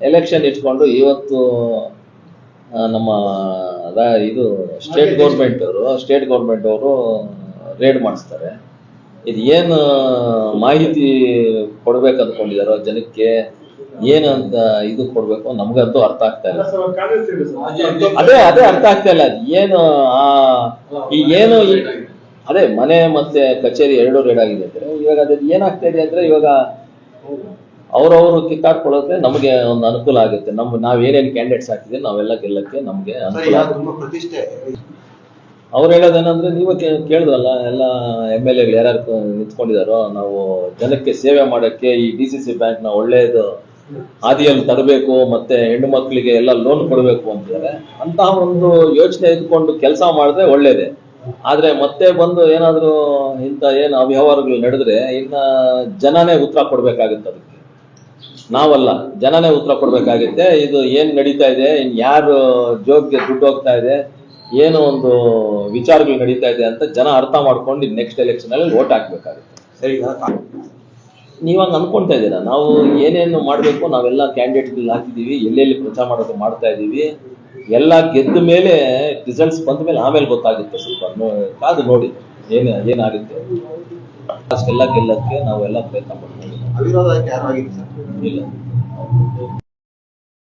Election ಇಟ್ಕೊಂಡು ಇವತ್ತು ನಮ್ಮ ಇದು ಸ್ಟೇಟ್ ಗೌರ್ಮೆಂಟ್ ಅವರು ಸ್ಟೇಟ್ ಗೌರ್ಮೆಂಟ್ ಅವರು ರೇಡ್ ಮಾಡಿಸ್ತಾರೆ. ಇದು ಏನು ಮಾಹಿತಿ ಕೊಡ್ಬೇಕು ಅಂದ್ಕೊಂಡಿದಾರೋ ಜನಕ್ಕೆ ಏನಂತ ಇದು ಕೊಡ್ಬೇಕು ನಮ್ಗಂತೂ ಅರ್ಥ ಆಗ್ತಾ ಇಲ್ಲ. ಅದೇ ಅದೇ. ಅರ್ಥ ಆಗ್ತಾ ಇಲ್ಲ. ಅದ್ ಏನು ಆ ಈ ಏನು ಅದೇ ಮನೆ ಮತ್ತೆ ಕಚೇರಿ ಎರಡು ರೇಡ್ ಆಗಿದೆ ಅಂದ್ರೆ ಇವಾಗ ಅದ್ ಏನಾಗ್ತಾ ಇದೆ ಅಂದ್ರೆ ಇವಾಗ ಅವ್ರವ್ರು ಕಿತ್ತಾಕೊಳ್ಳೋಕೆ ನಮಗೆ ಒಂದು ಅನುಕೂಲ ಆಗುತ್ತೆ. ನಮ್ ನಾವ್ ಏನೇನ್ ಕ್ಯಾಂಡಿಡೇಟ್ಸ್ ಹಾಕಿದ್ರೆ ನಾವೆಲ್ಲ ಗೆಲ್ಲಕ್ಕೆ ನಮ್ಗೆ ಅನುಕೂಲ ಆಗುತ್ತೆ. ಪ್ರತಿಷ್ಠೆ ಅವ್ರು ಹೇಳೋದೇನಂದ್ರೆ ನೀವು ಕೇ- ಕೇಳಿದ್ರಲ್ಲ ಎಲ್ಲ ಎಂ ಎಲ್ ಎಗಳು ಯಾರ್ಯಾರು ನಿಂತ್ಕೊಂಡಿದಾರೋ ನಾವು ಜನಕ್ಕೆ ಸೇವೆ ಮಾಡಕ್ಕೆ ಈ ಡಿ ಸಿ ಸಿ ಬ್ಯಾಂಕ್ನ ಒಳ್ಳೇದು ಹಾದಿಯಲ್ಲಿ ತರಬೇಕು ಮತ್ತೆ ಹೆಣ್ಣು ಮಕ್ಕಳಿಗೆ ಎಲ್ಲ ಲೋನ್ ಕೊಡಬೇಕು ಅಂತಾರೆ ಅಂತಹ ಒಂದು ಯೋಚನೆ ಇದ್ಕೊಂಡು ಕೆಲಸ ಮಾಡಿದ್ರೆ ಒಳ್ಳೇದೆ. ಆದ್ರೆ ಮತ್ತೆ ಬಂದು ಏನಾದ್ರು ಇಂಥ ಏನು ಅವ್ಯವಹಾರಗಳು ನಡೆದ್ರೆ ಇನ್ನ ಜನನೇ ಉತ್ತರ ಕೊಡ್ಬೇಕಾಗುತ್ತೆ ಅದಕ್ಕೆ. ನಾವಲ್ಲ ಜನನೇ ಉತ್ತರ ಕೊಡ್ಬೇಕಾಗುತ್ತೆ. ಇದು ಏನ್ ನಡೀತಾ ಇದೆ ಇನ್ ಯಾರು ಜೋಬ್ಗೆ ದುಡ್ಡು ಹೋಗ್ತಾ ಇದೆ ಏನು ಒಂದು ವಿಚಾರಗಳು ನಡೀತಾ ಇದೆ ಅಂತ ಜನ ಅರ್ಥ ಮಾಡ್ಕೊಂಡು ನೆಕ್ಸ್ಟ್ ಎಲೆಕ್ಷನ್ ಅಲ್ಲಿ ವೋಟ್ ಹಾಕ್ಬೇಕಾಗುತ್ತೆ. ಸರಿ ನೀವಾಗ ಅನ್ಕೊಂತಾ ಇದ್ದೀರಾ? ನಾವು ಏನೇನು ಮಾಡಬೇಕು ನಾವೆಲ್ಲ ಕ್ಯಾಂಡಿಡೇಟ್ಗಳು ಹಾಕಿದೀವಿ ಎಲ್ಲೆಲ್ಲಿ ಪ್ರಚಾರ ಮಾಡೋದು ಮಾಡ್ತಾ ಇದೀವಿ ಎಲ್ಲ ಗೆದ್ದ ಮೇಲೆ ರಿಸಲ್ಟ್ಸ್ ಬಂದ ಮೇಲೆ ಆಮೇಲೆ ಗೊತ್ತಾಗುತ್ತೆ ಸ್ವಲ್ಪ. ಕಾದು ನೋಡಿ ಏನು ಏನಾಗುತ್ತೆ. ಅಷ್ಟೆಲ್ಲ ಗೆಲ್ಲಕ್ಕೆ ನಾವೆಲ್ಲ ಪ್ರಯತ್ನ ಪಡ್ತೀವಿ. ಅವಿರೋಧ ಯಾರು ಆಗಿತ್ತು ಸರ್?